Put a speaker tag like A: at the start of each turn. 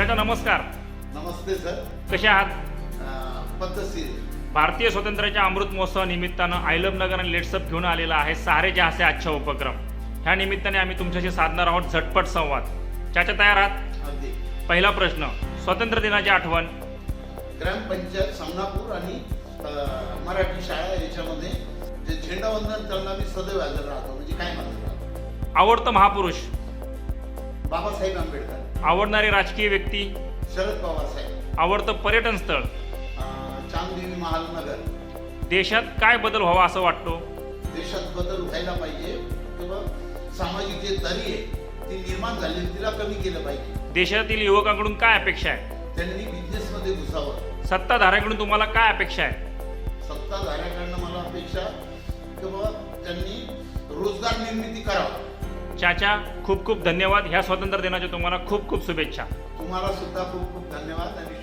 A: नमस्कार.
B: नमस्ते सर.
A: कसे आहात?
B: पद्धतशीर.
A: भारतीय स्वातंत्र्याच्या अमृत महोत्सवा निमित्तानं आयलम नगर आणि लेट्सअप घेऊन आलेला आहे सहारे जहासे आजचा उपक्रम. ह्या निमित्ताने आम्ही तुमच्याशी साधणार आहोत झटपट संवाद. चाचा तयार आहात?
B: अगदी.
A: पहिला प्रश्न स्वातंत्र्य दिनाची आठवण.
B: ग्रामपंचायत समनापूर आणि अं, मराठी शाळा याच्यामध्ये जे झेंडावंदन त्यांना मी सदैव हजर राहतो. म्हणजे काय म्हणतो राहतो
A: आवडतं महापुरुष.
B: बाबासाहेब आंबेडकर.
A: आवडणारी राजकीय व्यक्ती
B: शरद पवार साहेब.
A: आवडतं पर्यटन स्थळ.
B: चांददेवी महाल नगर.
A: देशात काय बदल व्हावा असं वाटतो?
B: देशात बदल व्हायला पाहिजे. किंवा सामाजिक जे दरी आहे ती निर्माण झाली तिला कमी केलं पाहिजे.
A: देशातील युवकांकडून काय अपेक्षा आहे?
B: त्यांनी बिझनेसमध्ये घुसावं.
A: सत्ताधाऱ्यांकडून तुम्हाला काय अपेक्षा आहे?
B: सत्ताधाऱ्याकडनं मला अपेक्षा किंवा त्यांनी रोजगार निर्मिती करावा.
A: चाचा खूप खूप धन्यवाद. ह्या स्वातंत्र्य दिनाच्या तुम्हाला खूप खूप शुभेच्छा.
B: तुम्हाला सुद्धा खूप खूप धन्यवाद आणि